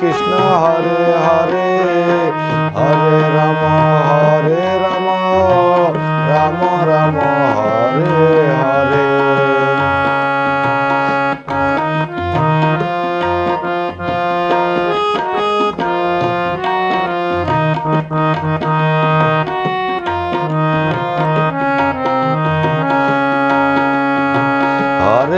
Krishna Krishna Hare